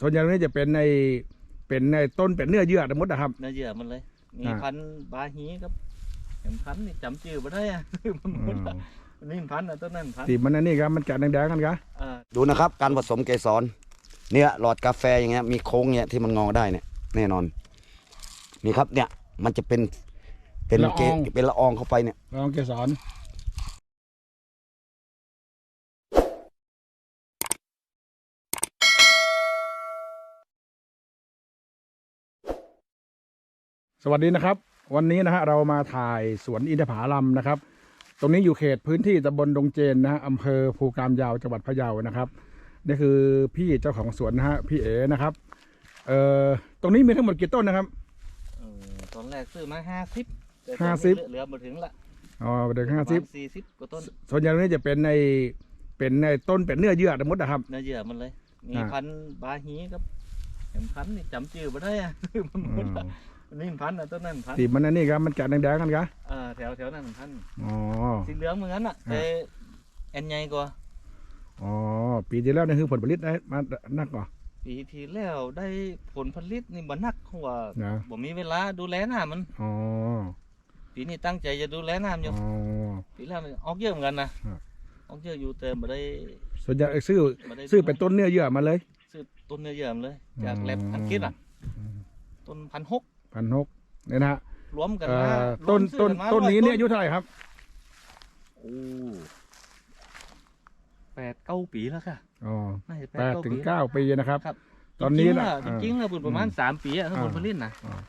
ส่วนใหญ่ตรงนี้จะเป็นในเป็นในต้นเป็นเนื้อเยื่อทั้งหมดนะครับ เนื้อเยื่อมันเลย มีอ่า พันธุ์บาฮีครับเห็นพันธุ์นี่จำชื่อมาได้อะ มันหมดอะนี่พันธุ์อะต้นนั้นพันธุ์ตีมันอันนี้ครับมันจะแดงๆกันครับ อ่า ดูนะครับการผสมเกสรเนี่ยหลอดกาแฟอย่างเงี้ยมีโค้งเนี่ยที่มันงอได้เนี่ยแน่นอนนี่ครับเนี่ยมันจะเป็นเป็นเกเป็นละอองเข้าไปเนี่ยลองเกสร สวัสดีนะครับ วันนี้นะฮะเรามาถ่ายสวนอินทผลัมนะครับ ตรงนี้อยู่เขตพื้นที่ตำบลดงเจนนะฮะอำเภอภูกามยาวจังหวัดพะเยานะครับนี่คือพี่เจ้าของสวนนะฮะพี่เอ๋นะครับเอ่อตรงนี้มีทั้งหมดกี่ต้นนะครับ เออตอนแรกซื้อมาห้าสิบห้าสิบเหลือมาถึงละอ๋อเด็กห้าสิบสี่สิบกว่าต้นส่วนใหญ่ตรงนี้จะเป็นในเป็นในต้นเป็นเนื้อเยื่อทั้งหมดนะครับ เนื้อเยื่อมันเลย มีอ่า พันธุ์บาฮีครับเห็นพันธุ์นี่จำชื่อมาได้อะมันหมดอะ นี่พันธุ์อะต้นนั้นพันธุ์ตีมันอันนี้ครับมันจะแดงๆกันครับอ่าแถวแถวนั้นพันธุ์อ๋อ สีเหลืองเหมือนกันอะอ่าแต่แอนใหญ่กว่าอ๋อ ปีที่แล้วนี่คือผลผลิตได้มานักกว่าปีที่แล้วได้ผลผลิตนี่บ่นักเพราะว่านะบ่มีเวลาดูแลน้ำมันอ๋อปีนี้ตั้งใจจะดูแลน้ำอยู่อ๋อปีแล้วมันออกเยอะเหมือนกันนะครับออกเยอะอยู่แต่บ่ได้ส่วนใหญ่ซื้อบ่ได้ซื้อเป็นต้นเนื้อเยื่อมาเลย ซื้อต้นเนื้อเยื่อมาเลย จากอืมแลบอังกฤษอะ ต้นพันหก พันหกเนี่ยนะฮะรวมกันเอ่มาอรวต้มนซื้อต้นกัมาต้นนี้ร้เนี่ยอายุเท่าไหร่ครับโอ้แปดเก้าปีแล้วค่ะอ๋อน่าจะแปดถึงปี เก้าปีนะครับ ครับ ตอนนี้จริงๆนะอะจริงๆแล้วผลประมาณอืมสามปีอะถ้าอ่าผลผลิตนะอ่า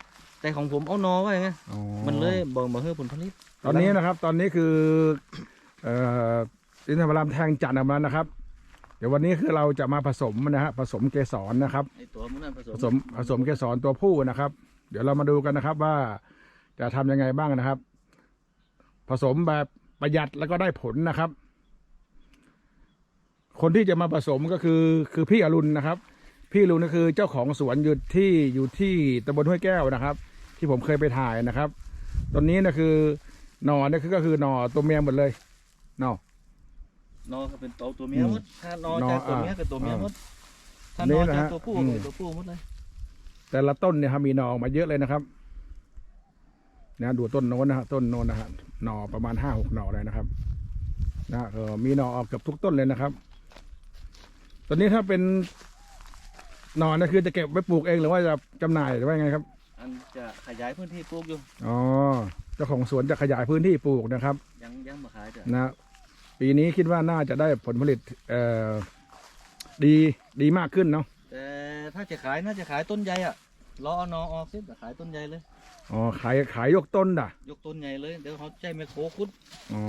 แต่ของผมเอานอไว้ไงอ๋อมันเลยบ่บ่เฮือผลผลิตตอนนี้นะครับ ตอนนี้คือ เอ่ออินทผลัมแทงจันทร์ออกมานะครับ เดี๋ยววันนี้คือเราจะมาผสมนะฮะผสมเกสรนะครับ ไอตัวมันนั่นผสมผสมผสมเกสรตัวผู้นะครับ เดี๋ยวเรามาดูกันนะครับว่าจะทำยังไงบ้างนะครับ ผสมแบบประหยัดแล้วก็ได้ผลนะครับ คนที่จะมาผสมก็คือคือพี่อรุณนะครับ พี่อรุณก็คือเจ้าของสวนอยู่ที่อยู่ที่ตำบลห้วยแก้วนะครับ ที่ผมเคยไปถ่ายนะครับตอนนี้นะคือหนอเนี่ยคือก็คือหนอตัวเมียหมดเลยหนอนอก็เป็นตัวตัวเมียหมดถ้านอนอจากตัวเมียอ่าก็ตัวเมียหมดถ้านี่นอนนะจากฮะตัวผู้อืก็มเป็นตัวผู้หมดเลย แต่ละต้นเนี่ยครับมีหนอออกมาเยอะเลยนะครับนะดูต้นโน้นนะฮะต้นโน้นนะฮะหนอประมาณห้าหกหนอเลยนะครับนะเออมีหนอออกเกือบทุกต้นเลยนะครับ ตอนนี้ถ้าเป็นหนอนะคือจะเก็บไว้ปลูกเองหรือว่าจะจำหน่ายหรือว่ายังไงครับ อันจะขยายพื้นที่ปลูกอยู่อ๋อเจ้าของสวนจะขยายพื้นที่ปลูกนะครับ ยังยังมาขายจ้ะนะปีนี้คิดว่าน่าจะได้ผลผลิตเอ่อดีดีมากขึ้นเนาะแต่ ถ้าจะขายน่าจะขายต้นใหญ่อะรอเอานอออกสิแต่ขายต้นใหญ่เลย อ๋อขายขายยกต้นด่ะยกต้นใหญ่เลยเดี๋ยวเขาใจไมโครคุดอ๋อ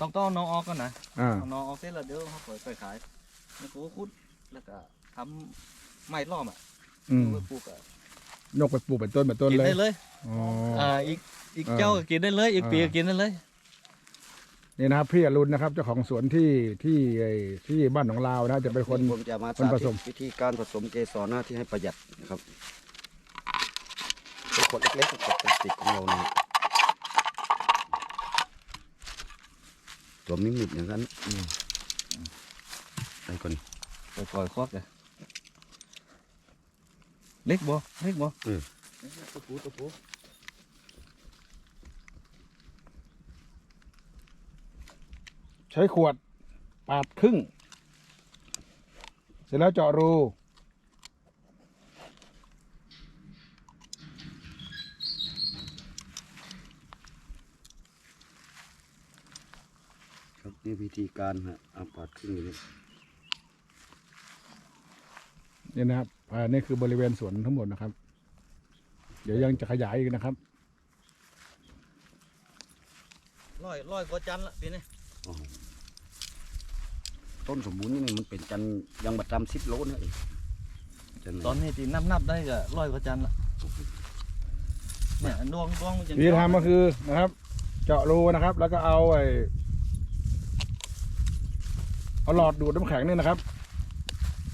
ต้องต้องเอานอออกก่อนนะอ่าเอานอออกเสร็จแล้วเดี๋ยวเขาปล่อยไปขายไมโครคุดแล้วก็ทำไม้ล้อมอะอืมเอาไว้ปลูกอะนกไปปลูกเป็นต้นเป็นต้นกินเลยได้เลยอ๋อ อ่าอีกอีกอ่าเจ้าก็กินได้เลย อีกปีอ่าก็กินได้เลย นี่นะครับพี่อรุณนะครับเจ้าของสวนที่ที่ไอ้ที่บ้านของเรานะจะเป็นคนผมจะมาคนสาผธิสตมวิธีการผสมเกสรหน้าที่ให้ประหยัดนะครับเป็นขวดเล็กๆกับพลาสติกของเราเนี่ยตัวมิมิดอย่างนั้นอืมไปก่อนปล่อยปล่อยควักเลยเล็กบ่เล็กบ่เออตะปูตะปู ใช้ขวดปาดครึ่ง เสร็จแล้วเจาะรู ครับนี่วิธีการฮะเอาปาดครึ่งอย่างนี้นี่นะครับอ่านี่คือบริเวณสวนทั้งหมดนะครับ เดี๋ยวยังจะขยายอีกนะครับ ร้อยร้อยกว่าจันละปีนี้อ๋อ ต้นสมบูรณ์นี่มันเป็นจันทร์ยังบัดจำสิบโลนะเองจันทร์ตอนนี้ที่นับนับได้ก็ร้อยกว่าจันละเนี่ยดวงดวงมันจะวิธีทำก็คือนะครับ เจาะรูนะครับ แล้วก็เอาไอ้เอาหลอดดูดน้ำแข็งเนี่ยนะครับ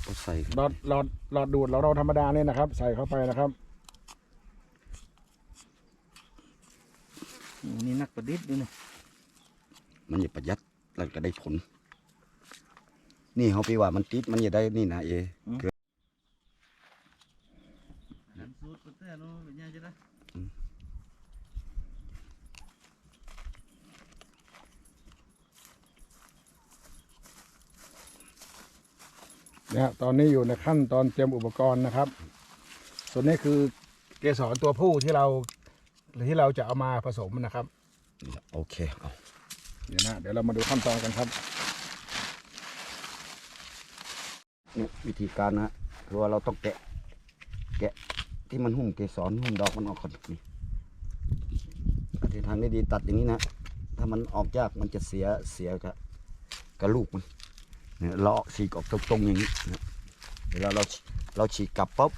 เอาใส่หลอดหลอดหลอดดูดเราเราธรรมดาเนี่ยนะครับ ใส่เข้าไปนะครับโอ้นี่นักประดิษฐ์ด้วยนี่มันจะประหยัดแล้วก็ได้ผล นี่เขาไปว่ามันติดมันจะได้นี่นะเอเกิดแต่นู้นเป็นยังไงจ๊ะเนี่ยตอนนี้อยู่ในขั้นตอนเตรียมอุปกรณ์นะครับ ส่วนนี้คือเกสรตัวผู้ที่เราที่เราจะเอามาผสมนะครับ โอเคเอาเดี๋ยวนะเดี๋ยวเรามาดูขั้นตอนกันครับ เนี่ยวิธีการนะคือว่าเราต้องแกะ แกะที่มันหุ้มเกสรหุ้มดอกมันออกก่อนนี่อธิษฐานได้ดีตัดอย่างนี้นะ ถ้ามันออกยากมันจะเสียเสียกับกับลูกมันเนี่ยเราฉีกออกตรงๆอย่างนี้เวลาเราเราฉีกกลับปุ๊บ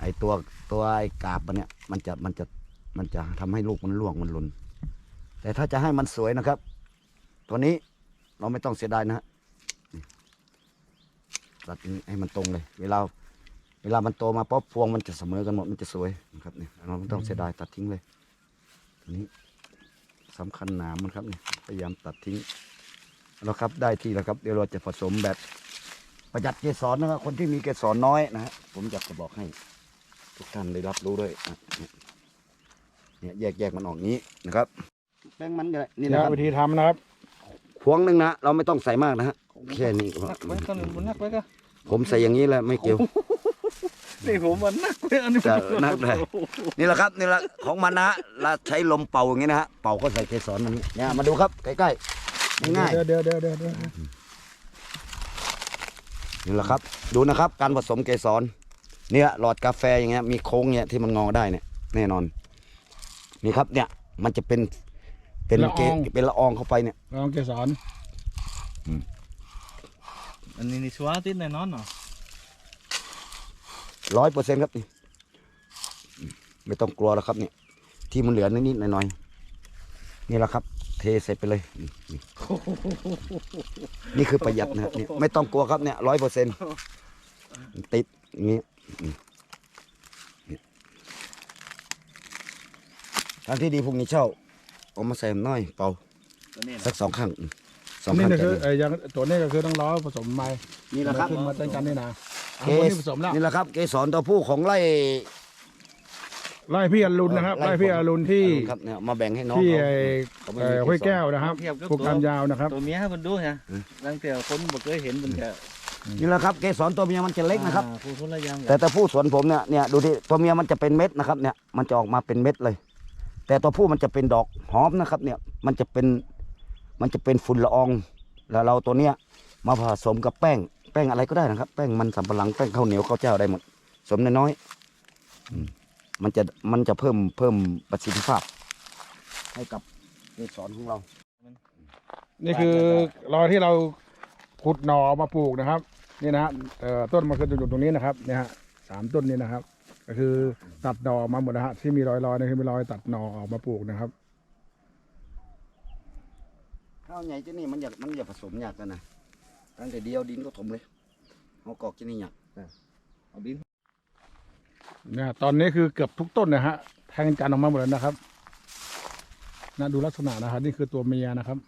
ไอตัวตัวไอกาบมันเนี่ยมันจะมันจะมันจะทำให้ลูกมันร่วงมันหล่นแต่ถ้าจะให้มันสวยนะครับ ตัวนี้เราไม่ต้องเสียดายนะฮะ ตัดอย่างนี้ให้มันตรงเลย เวลา เวลามันโตมาป๊บพวงมันจะเสมอกันหมดมันจะสวยนะครับเนี่ยเราไม่ต้องเสียดายตัดทิ้งเลยอันนี้สำคัญหนามมันครับเนี่ยพยายามตัดทิ้งแล้วครับได้ที่แล้วครับเดี๋ยวเราจะผสมแบบประหยัดเกสรนะครับคนที่มีเกสรน้อยนะฮะผมอยากจะบอกให้ ทุกท่านได้รับรู้ด้วยนะเนี่ยเนี่ยแยกแยกมันออกงี้นะครับแป้งมันเนี่ยนี่นี่นะนะครับวิธีทำนะครับพวงหนึ่งนะเราไม่ต้องใส่มากนะฮะ แค่นี้ก็พอนักไว้ก็บนนักไว้ก็ผมใส่อย่างนี้แหละไม่เกี่ยวนี่ผมมันนักไว้อันนี้จะนักเลยนี่แหละครับนี่แหละของมันนะฮะเราใช้ลมเป่าอย่างนี้นะฮะเป่าก็ใส่เกสรมันนี่เนี่ยมาดูครับใกล้ๆง่ายเดี๋ยวเดี๋ยวเดี๋ยวเดี๋ยวเดี๋ยวๆนี่แหละครับ ดูนะครับ การผสมเกสรเนี่ยหลอดกาแฟอย่างเงี้ยมีโค้งเนี่ยที่มันงอได้เนี่ยแน่นอน นี่ครับเนี่ยมันจะเป็นเป็นเกเป็นละอองเข้าไปเนี่ยลองเกสร อันนี้นี่ชัวร์ติดแน่นอนเนาะร้อยเปอร์เซ็นต์ครับนี่ไม่ต้องกลัวแล้วครับเนี่ยที่มันเหลือนิดๆหน่อยๆนี่แหละครับ เทใส่ไปเลยนี่นี่นี่คือประหยัดนะครับเนี่ยไม่ต้องกลัวครับเนี่ยร้อยเปอร์เซ็นต์ติดอย่างนี้อืมเนี่ยทางที่ดีพรุ่งนี้เช่าเอามาใส่น้อยเป่า ตัวนี้สักสองข้างอืม สองนี่ข้างก็จะคือดีไอ้ยังตัวนี้ก็คือต้องล้อผสมไม้นี่แหละครับ ขึ้นมาเต้นกันนี่นะเกอันสนี้ผสมแล้วนี่แหละครับ เกสรตัวผู้ของไร่ไล่พี่อรุณนะครับไล่พี่อรุณที่ครับเนี่ยมาแบ่งให้น้องที่เขา ไอ้เขาไม่เอ่มีอเกสร ห้วยแก้วนะครับเทียบกับปลูกตัวตามยาวนะครับ ตัวเมียให้มันดูฮะอืมตั้งแต่คนบ่เคยเห็นมันจะนี่แหละครับเกสรตัวเมียมันจะเล็กนะครับ อ่าผู้คนละอยังแต่แต่ผู้สวนผมเนี่ยเนี่ยดูที่ตัวเมียมันจะเป็นเม็ดนะครับเนี่ยมันจะออกมาเป็นเม็ดเลย แต่ตัวผู้มันจะเป็นดอกหอมนะครับเนี่ยมันจะเป็น มันจะเป็นฝุ่นละออง แล้วเราตัวเนี้ยมาผสมกับแป้ง แป้งอะไรก็ได้นะครับ แป้งมันสำปะหลังแป้งข้าวเหนียวข้าวเจ้าได้หมดสมน้อยๆอืมมันจะมันจะเพิ่มเพิ่มประสิทธิภาพ ให้กับเกสรของเรา นี่คือรอยที่เราขุดหน่อมาปลูกนะครับ นี่นะฮะเอ่อต้นมันคืออยู่ตรงนี้นะครับเนี่ยฮะสามต้นนี้นะครับ ก็คือตัดหน่อออกมาหมดนะฮะที่มีรอยๆนี่คือมีรอยตัดหน่อออกมาปลูกนะครับ ข้าวใหญ่ที่นี่มันอยากมันอยากผสมยากกันนะตั้งแต่เดียวดินก็ถมเลยเอากอกที่นี่ยากเอาดินเนี่ยตอนนี้คือเกือบทุกต้นนะฮะแทงจันทร์ออกมาหมดแล้วนะครับนะดูลักษณะนะครับนี่คือตัวเมียนะครับ